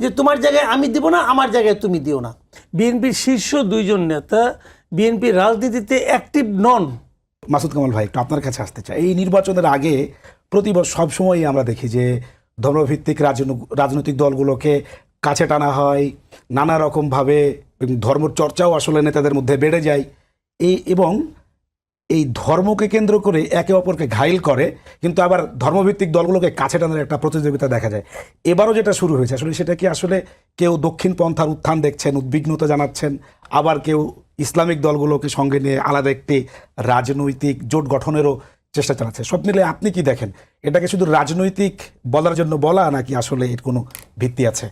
যে তোমার জায়গায় আমি দিব না, আমার জায়গায় তুমি দিও না। বিএনপির শীর্ষ দুইজন নেতা বিএনপির রাজনীতিতে অ্যাক্টিভ নন মাসুদ কামাল ভাই, একটু আপনার কাছে আসতে চাই। এই নির্বাচনের আগে প্রতি সবসময়ই আমরা দেখি যে ধর্মভিত্তিক রাজনৈতিক দলগুলোকে কাছে টানা হয়, নানা রকমভাবে ধর্ম চর্চাও আসলে নেতাদের মধ্যে বেড়ে যায়। এই এবং এই ধর্মকে কেন্দ্র করে একে অপরকে ঘাইল করে, কিন্তু আবার ধর্মভিত্তিক দলগুলোকে কাছে টানার একটা প্রতিযোগিতা দেখা যায়। এবারও যেটা শুরু হয়েছে, আসলে সেটা কি আসলে কেউ দক্ষিণ পন্থার উত্থান দেখছেন, উদ্বিগ্নতা জানাচ্ছেন, আবার কেউ ইসলামিক দলগুলোকে সঙ্গে নিয়ে আলাদা একটি রাজনৈতিক জোট গঠনেরও চেষ্টা চালাচ্ছে। সব মিলে আপনি কি দেখেন? এটাকে শুধু রাজনৈতিক বলার জন্য বলা নাকি আসলে এর কোনো ভিত্তি আছে?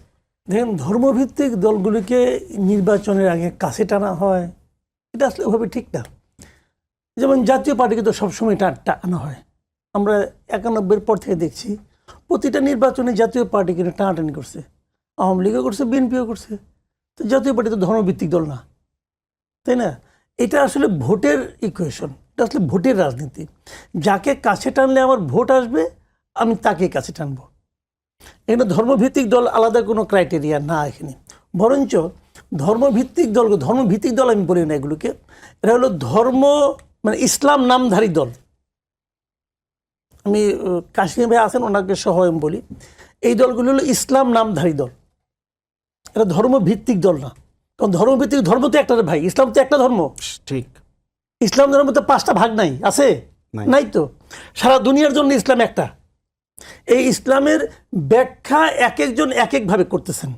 দেখেন, ধর্মভিত্তিক দলগুলিকে নির্বাচনের আগে কাছে টানা হয়, এটা আসলে ওভাবে ঠিক না। যেমন জাতীয় পার্টিকে তো সবসময় টা- টানানো হয়। আমরা একানব্বইয়ের পর থেকে দেখছি, প্রতিটা নির্বাচনে জাতীয় পার্টিকে নিয়ে টানাটানি করছে। আওয়ামী লীগও করছে, বিএনপিও করছে। তো জাতীয় পার্টি তো ধর্মভিত্তিক দল না। তাই না? এটা আসলে ভোটের ইকুয়েশন এটা আসলে ভোটের রাজনীতি। যাকে কাছে টানলে আমার ভোট আসবে, আমি তাকে কাছে টানব। এখানে ধর্মভিত্তিক দল আলাদা কোনো ক্রাইটেরিয়া না এখানে। বরঞ্চ ধর্মভিত্তিক দল ধর্মভিত্তিক দল আমি বলি না এগুলোকে। এরা হলো ধর্ম মানে ইসলাম নামধারী দল। আমি কাশ্মীর ভাই আছেন ওনাকে সহ আমি বলি। এই দলগুলো হলো ইসলাম নামধারী দল। এরা ধর্মভিত্তিক দল না। কারণ ধর্মভিত্তিক ধর্ম তো একটা ভাই ইসলাম তো একটা ধর্ম। ঠিক। ইসলাম ধর্ম তো পাঁচটা ভাগ নাই আছে? নাই। নাই তো? সারা দুনিয়ার জন্য ইসলাম একটা। এই ইসলামের ব্যাখ্যা এক একজন এক একভাবে করতেছেন।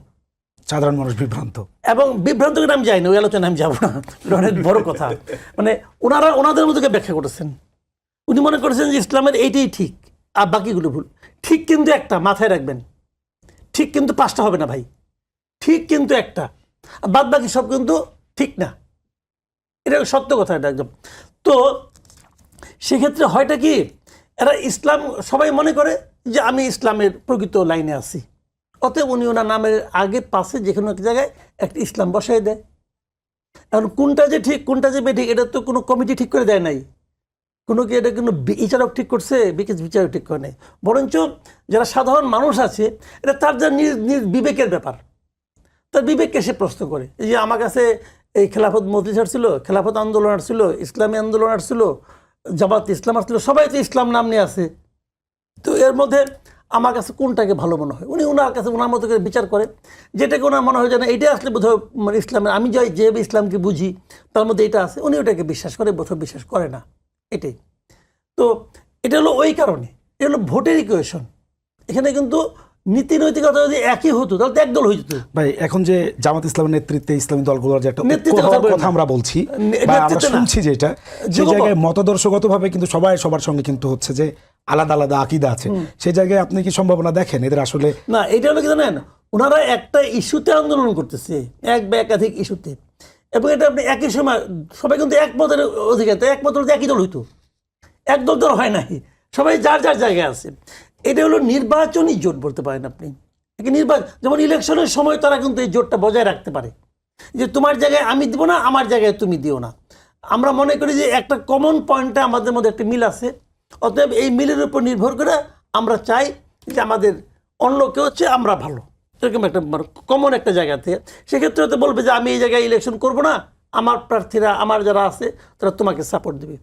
সাধারণ মানুষ বিভ্রান্ত। এবং বিভ্রান্ত করে আমি যাই না, ওই আলোচনায় আমি যাব না। অনেক বড় কথা। মানে ওনারা, ওনাদের মধ্যে ব্যাখ্যা করেছেন? উনি মনে করেছেন যে ইসলামের এইটাই ঠিক, আর বাকিগুলো ভুল। ঠিক কিন্তু একটা, মাথায় রাখবেন। ঠিক কিন্তু পাঁচটা হবে না ভাই। ঠিক কিন্তু একটা। বাদ বাকি সব কিন্তু ঠিক না। এটা সত্য কথা, এটা একদম। তো সেক্ষেত্রে হয়টা কি, এরা ইসলাম, সবাই মনে করে যে আমি ইসলামের প্রকৃত লাইনে আছি। অতএব উনি ওনার নামের আগে পাশে যে কোনো এক জায়গায় একটা ইসলাম বসাই দেয়। এখন কোনটা যে ঠিক, কোনটা যে বেঠিক, এটা তো কোনো কমিটি ঠিক করে দেয় নাই। কোনো কি এটা কোনো বিচারক ঠিক করছে, বিকেশ বিচারক ঠিক করে নেই। বরঞ্চ যারা সাধারণ মানুষ আছে, এটা তার যা নিজ নিজ বিবেকের ব্যাপার। তার বিবেককে সে প্রশ্ন করে। এই যে আমার কাছে এই খেলাফত মজলিস আসছিল, খেলাফত আন্দোলন আসছিল, ইসলামী আন্দোলন আসছিল, জামাত ইসলাম আসছিল, সবাই তো ইসলাম নাম নিয়ে আছে। তো এর মধ্যে আমার কাছে কোনটাকে ভালো মনে হয়? উনি ওনার কাছে ওনার মতো করে বিচার করে। যেটাকে ওনার মনে হয় যে না এটা আসলে বোধহয় মানে ইসলামের, আমি যাই যে ইসলামকে বুঝি, তার মধ্যে এটা আছে। উনি ওটাকে বিশ্বাস করে, বোধহয় বিশ্বাস করে না। এটাই। তো এটা হলো ওই কারণে। এটা হলো ভোটের ইকুয়েশন এখানে কিন্তু নীতি নৈতিকতা যদি একই হতো তাহলে তো একদল হয়ে যেত। ভাই এখন যে জামাত ইসলামের নেতৃত্বে ইসলামী দলগুলোর যে একটা কথা। আমরা বলছি বা আমরা শুনছি যেটা সেই যুগপৎ। জায়গায় মতাদর্শগতভাবে কিন্তু সবাই সবার সঙ্গে কিন্তু হচ্ছে যে আলাদা আলাদা আকিদা আছে। সেই জায়গায় আপনি কি সম্ভাবনা দেখেন এদের আসলে? না এটা হলো কি জানেন ওনারা একটা ইস্যুতে আন্দোলন করতেছে এক বা একাধিক ইস্যুতে। এবং এটা আপনি একই সময় সবাই কিন্তু এক মতের অধিকার তো এক মত হলে তো একই দল হইতো। এক দল হয় নাই। সবাই যার যার জায়গায় আছে। এটা হলো নির্বাচনী জোট বলতে পারেন আপনি। নির্বাচন যেমন ইলেকশনের সময় তারা কিন্তু এই জোটটা বজায় রাখতে পারে। যে তোমার জায়গায় আমি দিব না, আমার জায়গায় তুমি দিও না। আমরা মনে করি যে একটা কমন পয়েন্টে আমাদের মধ্যে একটা মিল আছে। অতএব এই মিলের উপর নির্ভর করে আমরা চাই যে আমাদের অন্য কেউ হচ্ছে আমরা ভালো। এরকম একটা কমন একটা জায়গা থেকে। সেক্ষেত্রে বলবে যে আমি এই জায়গায় ইলেকশন করব না। আমার প্রার্থীরা, আমার যারা আছে, তারা তোমাকে সাপোর্ট দেবে।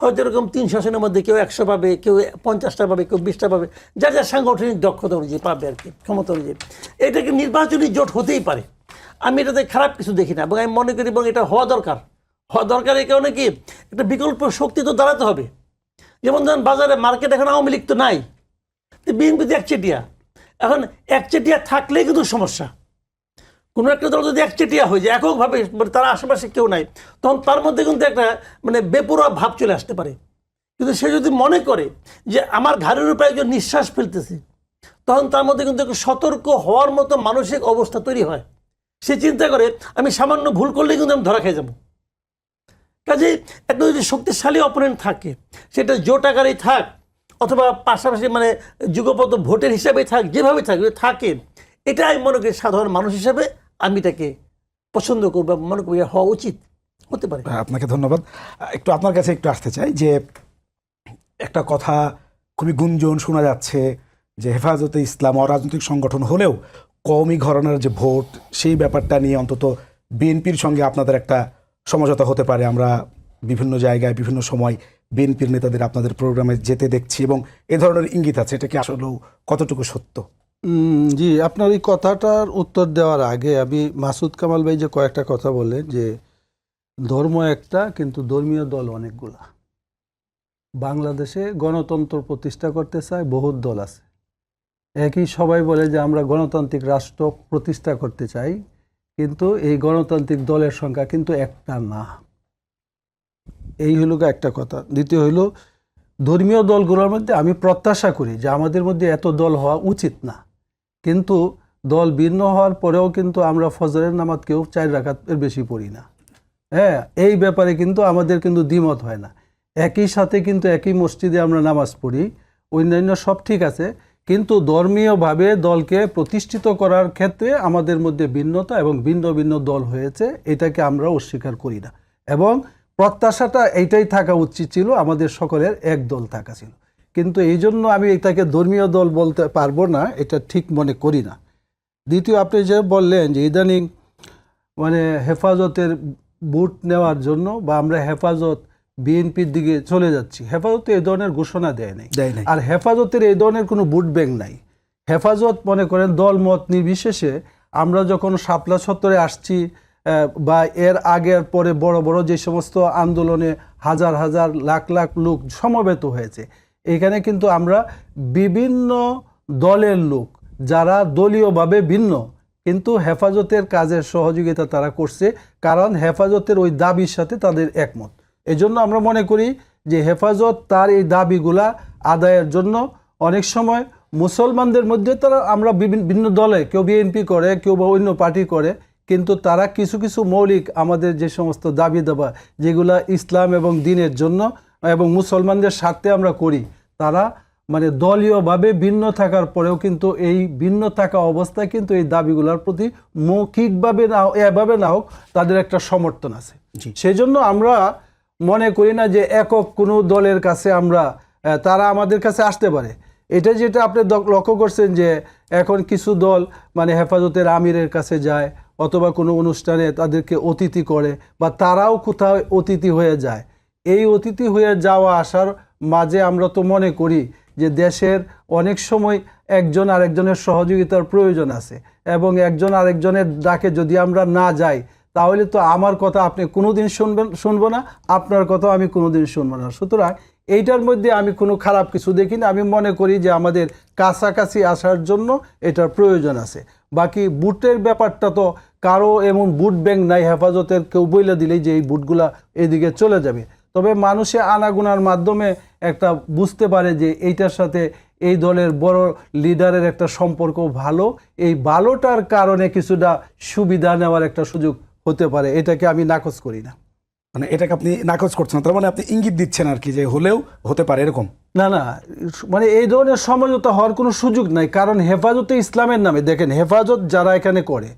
হয়তো এরকম তিন শাসনের মধ্যে কেউ একশো পাবে, কেউ পঞ্চাশটা পাবে, কেউ বিশটা পাবে। যার যার সাংগঠনিক দক্ষতা অনুযায়ী পাবে আর কি, ক্ষমতা অনুযায়ী। এটাকে নির্বাচনী জোট হতেই পারে। আমি এটাতে খারাপ কিছু দেখি না, এবং আমি মনে করি এবং এটা হওয়া দরকার। হওয়া দরকার এই কারণে কি? একটা বিকল্প শক্তি তো দাঁড়াতে হবে। যেমন ধরেন বাজারে মার্কেট এখন আওয়ামী লীগ তো নাই। বিএনপি তো একচেটিয়া। এখন একচেটিয়া থাকলেই কিন্তু সমস্যা। কোনো একটা দল যদি একচেটিয়া হয়ে যায়, এককভাবে মানে তার আশেপাশে কেউ নাই, তখন তার মধ্যে কিন্তু একটা মানে বেপরোয়া ভাব চলে আসতে পারে। কিন্তু সে যদি মনে করে যে আমার ঘাড়ের উপরে একজন নিঃশ্বাস ফেলতেছে, তখন তার মধ্যে কিন্তু একটু সতর্ক হওয়ার মতো মানসিক অবস্থা তৈরি হয়। সে চিন্তা করে, আমি সামান্য ভুল করলে কিন্তু আমি ধরা খেয়ে যাব। কাজে একটা যদি শক্তিশালী অপোনেন্ট থাকে, সেটা জোট আকারেই থাক, অথবা পাশাপাশি মানে যুগপত ভোটের হিসাবে থাক যেভাবে থাক থাকে এটা আমি মনে করি সাধারণ মানুষ হিসাবে আমি তাকে পছন্দ করব মনে করি হওয়া উচিত, হতে পারে। আপনাকে ধন্যবাদ। একটু আপনার কাছে একটু আসতে চাই যে, একটা কথা খুবই গুঞ্জন শোনা যাচ্ছে যে, হেফাজতে ইসলাম অরাজনৈতিক সংগঠন হলেও কওমি ঘরানার যে ভোট, সেই ব্যাপারটা নিয়ে অন্তত বিএনপির সঙ্গে আপনাদের একটা সমঝোতা হতে পারে। আমরা বিভিন্ন জায়গায়, বিভিন্ন সময় বিএনপির নেতাদের আপনাদের প্রোগ্রামে যেতে দেখছি এবং এ ধরনের ইঙ্গিত আছে। এটা কি আসলেও কতটুকু সত্য? জি, আপনার এই কথাটার উত্তর দেওয়ার আগে আমি মাসুদ কামাল ভাই যে কয়েকটা কথা বলে যে ধর্ম একটা, কিন্তু ধর্মীয় দল অনেকগুলা। বাংলাদেশে গণতন্ত্র প্রতিষ্ঠা করতে চায় বহুত দল আছে। একই সবাই বলে যে আমরা গণতান্ত্রিক রাষ্ট্র প্রতিষ্ঠা করতে চাই, কিন্তু এই গণতান্ত্রিক দলের সংখ্যা কিন্তু একটা না। এই হলো একটা কথা। দ্বিতীয় হইল, ধর্মীয় দলগুলোর মধ্যে আমি প্রত্যাশা করি যে আমাদের মধ্যে এত দল হওয়া উচিত না। কিন্তু দল ভিন্ন হওয়ার পরেও কিন্তু আমরা ফজরের নামাজ কেউ চার রাখাতের বেশি পড়ি না। হ্যাঁ এই ব্যাপারে কিন্তু আমাদের কিন্তু দ্বিমত হয় না। একই সাথে কিন্তু একই মসজিদে আমরা নামাজ পড়ি, অন্যান্য সব ঠিক আছে, কিন্তু ধর্মীয়ভাবে দলকে প্রতিষ্ঠিত করার ক্ষেত্রে আমাদের মধ্যে ভিন্নতা এবং ভিন্ন ভিন্ন দল হয়েছে, এটাকে আমরা অস্বীকার করি না। এবং প্রত্যাশাটা এইটাই থাকা উচিত ছিল, আমাদের সকলের এক দল থাকা ছিল। কিন্তু এই জন্য আমি এটাকে ধর্মীয় দল বলতে পারব না এটা ঠিক মনে করি না। দ্বিতীয় আপনি যে বললেন যে ইদানিং মানে হেফাজতের বুট নেওয়ার জন্য বা আমরা হেফাজত বিএনপির দিকে চলে যাচ্ছি হেফাজত এই ধরনের ঘোষণা দেয় নাই। দেয় নাই। আর হেফাজতের এই ধরনের কোনো বুট ব্যাংক নাই। হেফাজত মনে করেন দল মত নির্বিশেষে আমরা যখন শাপলা সত্তরে আসছি বা এর আগের পরে বড় বড় যে সমস্ত আন্দোলনে হাজার হাজার লাখ লাখ লোক সমবেত হয়েছে এখানে কিন্তু আমরা বিভিন্ন দলের লোক যারা দলীয়ভাবে ভিন্ন, কিন্তু হেফাজতের কাজের সহযোগিতা তারা করছে, কারণ হেফাজতের ওই দাবির সাথে তাদের একমত। এজন্য আমরা মনে করি যে হেফাজত তার এই দাবিগুলা আদায়ের জন্য অনেক সময় মুসলমানদের মধ্যে তারা আমরা বিভিন্ন ভিন্ন দলে কেউ বিএনপি করে, কেউ বা অন্য পার্টি করে, কিন্তু তারা কিছু কিছু মৌলিক আমাদের যে সমস্ত দাবি দাবা যেগুলা ইসলাম এবং দিনের জন্য এবং মুসলমানদের স্বার্থে আমরা করি তারা মানে দলীয়ভাবে ভিন্ন থাকার পরেও কিন্তু এই ভিন্ন থাকা অবস্থায় কিন্তু এই দাবিগুলোর প্রতি মৌখিকভাবে না এভাবে না হোক তাদের একটা সমর্থন আছে। সেই জন্য আমরা মনে করি না যে একক কোনো দলের কাছে আমরা তারা আমাদের কাছে আসতে পারে। এটা যেটা আপনি লক্ষ্য করছেন যে এখন কিছু দল মানে হেফাজতের আমিরের কাছে যায় অথবা কোনো অনুষ্ঠানে তাদেরকে অতিথি করে বা তারাও কোথাও অতিথি হয়ে যায়। এই অতিথি হয়ে যাওয়া আসার মাঝে আমরা তো মনে করি যে দেশের অনেক সময় একজন আরেকজনের সহযোগিতার প্রয়োজন আছে এবং একজন আরেকজনের ডাকে যদি আমরা না যাই, তাহলে তো আমার কথা আপনি কোনোদিন শুনবেন, শুনব না, আপনার কথা আমি কোনোদিন শুনব না। সুতরাং এইটার মধ্যে আমি কোনো খারাপ কিছু দেখি না। আমি মনে করি যে আমাদের কাছাকাছি আসার জন্য এটার প্রয়োজন আছে। বাকি বুটের ব্যাপারটা তো কারও এমন বুট ব্যাংক নাই, হেফাজতের কেউ বইলে দিলেই যে এই বুটগুলা এদিকে চলে যাবে। তবে মানুষে আনাগুনার মাধ্যমে একটা বুঝতে পারে যে এইটার সাথে এই দলের বড় লিডারের একটা সম্পর্ক ভালো। এই ভালোটার কারণে কিছুটা সুবিধা নেওয়ার একটা সুযোগ হতে পারে। এটাকে আমি নাকচ করি না। মানে এটাকে আপনি নাকচ করছেন তার মানে আপনি ইঙ্গিত দিচ্ছেন আর কি যে হলেও হতে পারে এরকম? না না মানে এই ধরনের সমঝোতা হওয়ার কোনো সুযোগ নাই। কারণ হেফাজতে ইসলামের নামে দেখেন হেফাজত যারা এখানে করে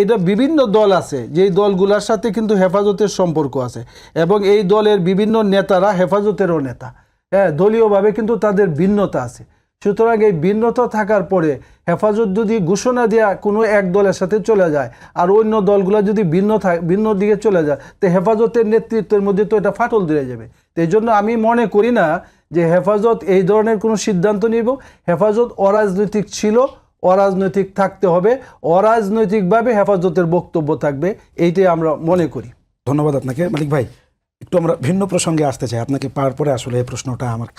এটা বিভিন্ন দল আছে, যেই দলগুলোর সাথে কিন্তু হেফাজতের সম্পর্ক আছে এবং এই দলের বিভিন্ন নেতারা হেফাজতেরও নেতা। হ্যাঁ দলীয়ভাবে কিন্তু তাদের ভিন্নতা আছে। সুতরাং এই ভিন্নতা থাকার পরে হেফাজত যদি ঘোষণা দেওয়া কোনো এক দলের সাথে চলে যায় আর অন্য দলগুলো যদি ভিন্ন থাক ভিন্ন দিকে চলে যায়, তো হেফাজতের নেতৃত্বের মধ্যে তো এটা ফাটল দিয়ে যাবে। তো এই জন্য আমি মনে করি না যে হেফাজত এই ধরনের কোনো সিদ্ধান্ত নিব। হেফাজত অরাজনৈতিক ছিল অরাজনৈতিক থাকতে হবে অরাজনৈতিকভাবে হেফাজতের বক্তব্য থাকবে এইটাই আমরা মনে করি। ধন্যবাদ আপনাকে। মালিক ভাই একটু আমরা ভিন্ন প্রসঙ্গে আসতে চাই। আপনাকে পাওয়ার পরে আসলে এই প্রশ্নটা আমার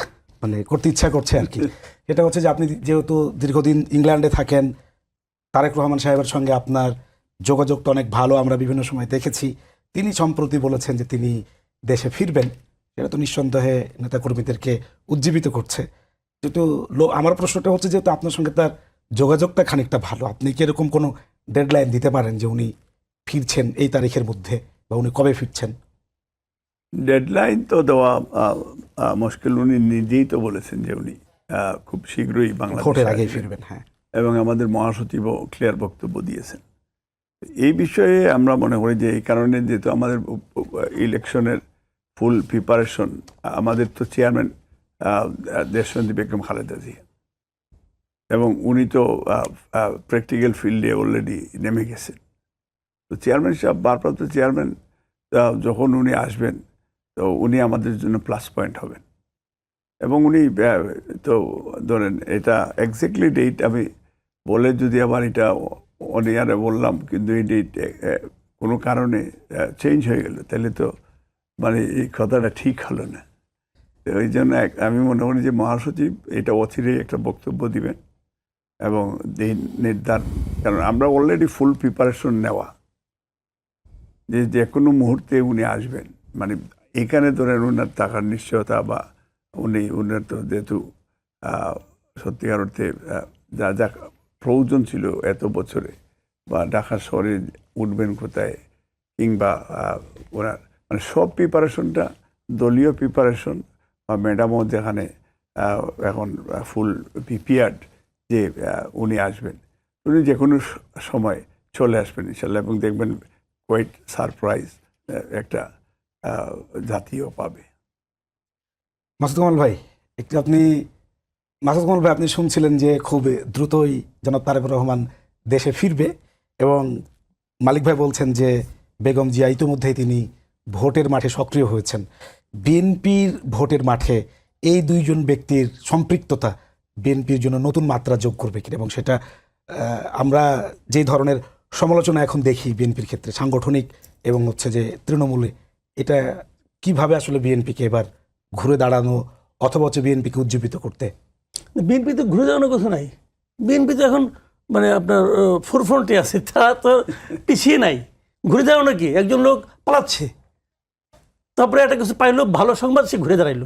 মানে করতে ইচ্ছা করছে আর কি। এটা হচ্ছে যে আপনি যেহেতু দীর্ঘদিন ইংল্যান্ডে থাকেন তারেক রহমান সাহেবের সঙ্গে আপনার যোগাযোগটা অনেক ভালো আমরা বিভিন্ন সময় দেখেছি। তিনি সম্প্রতি বলেছেন যে তিনি দেশে ফিরবেন। এটা তো নিঃসন্দেহে নেতাকর্মীদেরকে উজ্জীবিত করছে। যেহেতু আমার প্রশ্নটা হচ্ছে যেহেতু আপনার সঙ্গে তার যোগাযোগটা খানিকটা ভালো। আপনি কি এরকম কোনো ডেডলাইন দিতে পারেন যে উনি ফিরছেন এই তারিখের মধ্যে বা উনি কবে ফিরছেন? ডেডলাইন তো দেওয়া মুশকিল। উনি নিজেই তো বলেছেন যে উনি খুব শীঘ্রই বাংলাদেশে ভোটের আগেই ফিরবেন হ্যাঁ। এবং আমাদের মহাসচিবও ক্লিয়ার বক্তব্য দিয়েছেন। এই বিষয়ে আমরা মনে করি যে এই কারণে যেহেতু আমাদের ইলেকশনের ফুল প্রিপারেশন আমাদের তো চেয়ারম্যান দেশবন্দি বেগম খালেদা জিয়া। এবং উনি তো প্র্যাকটিক্যাল ফিল্ডে অলরেডি নেমে গেছেন। তো চেয়ারম্যান সাহেব, ভারপ্রাপ্ত চেয়ারম্যান যখন উনি আসবেন, তো উনি আমাদের জন্য প্লাস পয়েন্ট হবেন। এবং উনি তো ধরেন এটা এক্স্যাক্টলি ডেট আমি বলে যদি আবার এটা অনিয়ারে বললাম, কিন্তু এই ডেট কোনো কারণে চেঞ্জ হয়ে গেল, তাহলে তো মানে এই কথাটা ঠিক হলো না। ওই জন্য আমি মনে করি যে মহাসচিব এটা অচিরেই একটা বক্তব্য দিবেন। এবং নির্ধারণ কারণ আমরা অলরেডি ফুল প্রিপারেশন নেওয়া। যে যে কোনো মুহূর্তে উনি আসবেন। মানে এখানে ধরেন ওনার টাকার নিশ্চয়তা বা উনি, উনার তো যেহেতু সত্যিকার অর্থে যা যা প্রয়োজন ছিল এত বছরে, বা ঢাকা শহরে উঠবেন কোথায়, কিংবা ওনার মানে সব প্রিপারেশনটা দলীয় প্রিপারেশন বা ম্যাডামও যেখানে এখন ফুল প্রিপেয়ার্ড যে উনি আসবেন। উনি যে কোনো সময় চলে আসবেন ইনশাল্লাহ এবং দেখবেন কোয়াইট সারপ্রাইজ একটা জাতীয় পাবে। মাসুদ কামাল ভাই, একটু আপনি, মাসুদ কামাল ভাই, আপনি শুনছিলেন যে খুব দ্রুতই জনাব তারেক রহমান দেশে ফিরবে এবং মালিক ভাই বলছেন যে বেগম জিয়া ইতিমধ্যেই তিনি ভোটের মাঠে সক্রিয় হয়েছেন। বিএনপির ভোটের মাঠে এই দুইজন ব্যক্তির সম্পৃক্ততা বিএনপির জন্য নতুন মাত্রা যোগ করবে কিনা এবং সেটা আমরা যে ধরনের সমালোচনা এখন দেখি বিএনপির ক্ষেত্রে, সাংগঠনিক এবং হচ্ছে যে তৃণমূলে, এটা কীভাবে আসলে বিএনপিকে এবার ঘুরে দাঁড়ানো অথবা হচ্ছে বিএনপিকে উজ্জীবিত করতে? বিএনপি তো ঘুরে যাওয়ানোর কথা নাই। বিএনপি তো এখন মানে আপনার ফোরফ্রন্টে আছে, তারা তো পিছিয়ে নাই। ঘুরে দাঁড়ানো কি? একজন লোক পালাচ্ছে। তারপরে একটা কিছু পাইলো, ভালো সংবাদ, সে ঘুরে দাঁড়াইলো।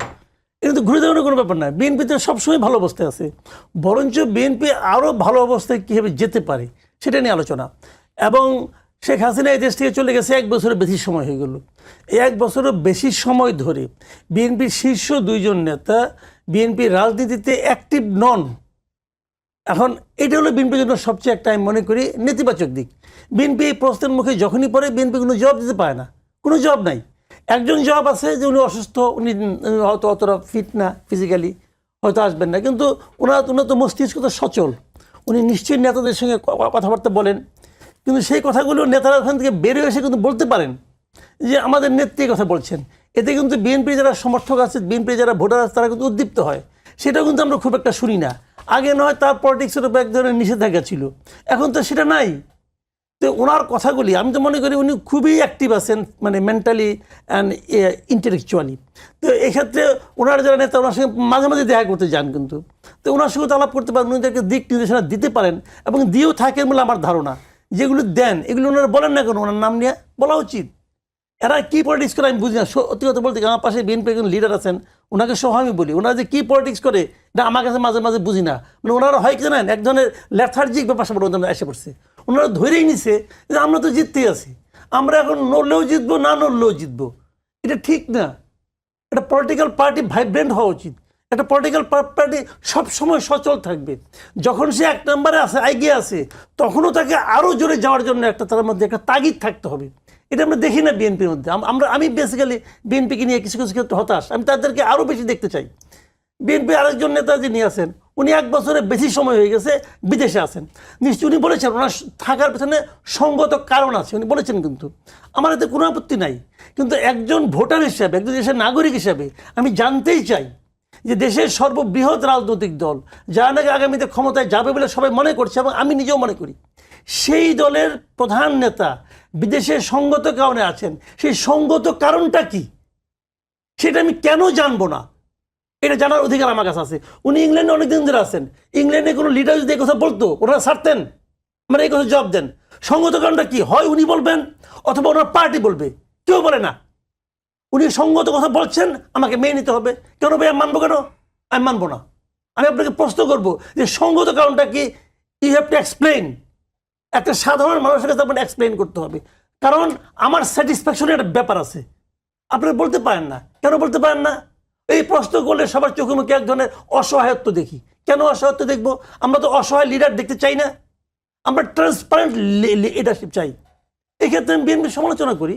এটা তো ঘুরে দাঁড়ানোর কোনো ব্যাপার না। বিএনপি তো সবসময় ভালো অবস্থায় আছে। বরঞ্চ বিএনপি আরও ভালো অবস্থায় কীভাবে যেতে পারে, সেটা নিয়ে আলোচনা। এবং শেখ হাসিনা এই দেশ থেকে চলে গেছে এক বছরের বেশি সময় হয়ে গেল। এক বছরের বেশি সময় ধরে বিএনপির শীর্ষ দুইজন নেতা বিএনপির রাজনীতিতে অ্যাক্টিভ নন এখন এটা হলো বিএনপির জন্য সবচেয়ে একটা আমি মনে করি নেতিবাচক দিক। বিএনপি এই প্রশ্নের মুখে যখনই পড়ে বিএনপি কোনো জবাব দিতে পারে না। কোনো জবাব নাই। একজন জবাব আছে যে উনি অসুস্থ, উনি হয়তো অতটা ফিট না ফিজিক্যালি হয়তো আসবেন না। কিন্তু ওনার ওনার তো মস্তিষ্ক তো সচল। উনি নিশ্চয়ই নেতাদের সঙ্গে কথাবার্তা বলেন। কিন্তু সেই কথাগুলো নেতারা ওখান থেকে বেরিয়ে এসে কিন্তু বলতে পারেন যে আমাদের নেত্রী কথা বলছেন। এতে কিন্তু বিএনপির যারা সমর্থক আছে বিএনপির যারা ভোটার আছে, তারা কিন্তু উদ্দীপ্ত হয়। সেটাও কিন্তু আমরা খুব একটা শুনি না। আগে নয়, তার পলিটিক্সের উপর এক ধরনের নিষেধাজ্ঞা ছিল। এখন তো সেটা নাই। তো ওনার কথাগুলি, আমি তো মনে করি উনি খুবই অ্যাক্টিভ আছেন মানে মেন্টালি অ্যান্ড ইন্টেলেকচুয়ালি তো এক্ষেত্রে ওনার যারা নেতা, ওনার সঙ্গে মাঝে মাঝে দেখা করতে যান কিন্তু। তো ওনার সঙ্গে তো আলাপ করতে পারেন উনিদেরকে দিক নির্দেশনা দিতে পারেন এবং দিয়েও থাকেন বলে আমার ধারণা। যেগুলো দেন, এগুলো ওনারা বলেন না কেন, ওনার নাম নিয়ে বলা উচিত। এরা কী পলিটিক্স করে আমি বুঝি না। সত্যি বলতে আমার পাশে বিএনপি একজন লিডার আছেন, ওনাকে সহ আমি বলি। ওনারা যে কী পলিটিক্স করে, এটা আমার কাছে মাঝে মাঝে বুঝি না। মানে ওনারা হয় কি জানেন, এক ধরনের লেথার্জিক ব্যাপার ওদের এসে পড়ছে। ওনারা ধরেই নিছে যে আমরা তো জিততেই আছি। আমরা এখন নড়লেও জিতবো, না নড়লেও জিতবো। এটা ঠিক না। একটা পলিটিক্যাল পার্টি ভাইব্রেন্ট হওয়া উচিত। একটা পলিটিক্যাল পার্টি সবসময় সচল থাকবে। যখন সে এক নম্বরে আছে এগিয়ে আছে তখনও তাকে আরও জোরে যাওয়ার জন্য একটা তার মধ্যে একটা তাগিদ থাকতে হবে। এটা আমরা দেখি না বিএনপির মধ্যে। আম- আমরা আমি বেসিক্যালি বিএনপিকে নিয়ে কিছু কিছু ক্ষেত্রে হতাশ। আমি তাদেরকে আরও বেশি দেখতে চাই। বিএনপি আরেকজন নেতা যিনি আছেন উনি এক বছরের বেশি সময় হয়ে গেছে বিদেশে আছেন। নিশ্চয়ই উনি বলেছেন, ওনার থাকার পেছনে সঙ্গত কারণ আছে, উনি বলেছেন কিন্তু। আমার এতে কোনো আপত্তি নাই। কিন্তু একজন ভোটার হিসাবে, একজন দেশের নাগরিক হিসাবে আমি জানতেই চাই যে দেশের সর্ববৃহৎ রাজনৈতিক দল যারা নাকি আগামীতে ক্ষমতায় যাবে বলে সবাই মনে করছে এবং আমি নিজেও মনে করি, সেই দলের প্রধান নেতা বিদেশে সঙ্গত কারণে আছেন। সেই সঙ্গত কারণটা কি? সেটা আমি কেন জানব না? এটা জানার অধিকার আমার কাছে আছে। উনি ইংল্যান্ডে অনেকদিন ধরে আছেন। ইংল্যান্ডে কোনো লিডার যদি এই কথা বলতো, ওনারা ছাড়তেন। মানে এই কথা জবাব দেন। সঙ্গত কারণটা কি? হয় উনি বলবেন, অথবা ওনার পার্টি বলবে। কেউ বলে না। উনি সঙ্গত কথা বলছেন, আমাকে মেনে নিতে হবে। কেন ভাই, আমি মানবো কেন? আমি মানবো না। আমি আপনাকে প্রশ্ন করব যে সঙ্গত কারণটা কি? ইউ হ্যাভ টু এক্সপ্লেইন একটা সাধারণ মানুষের কাছে আপনার এক্সপ্লেইন করতে হবে। কারণ আমার স্যাটিসফ্যাকশনের একটা ব্যাপার আছে। আপনারা বলতে পারেন না। কেন বলতে পারেন না? এই প্রশ্ন করলে সবার চোখে মুখে এক ধরনের অসহায়ত্ব দেখি। কেন অসহায়ত্ব দেখব? আমরা তো অসহায় লিডার দেখতে চাই না। আমরা ট্রান্সপারেন্ট লিডারশিপ চাই। এক্ষেত্রে আমি বিএনপির সমালোচনা করি।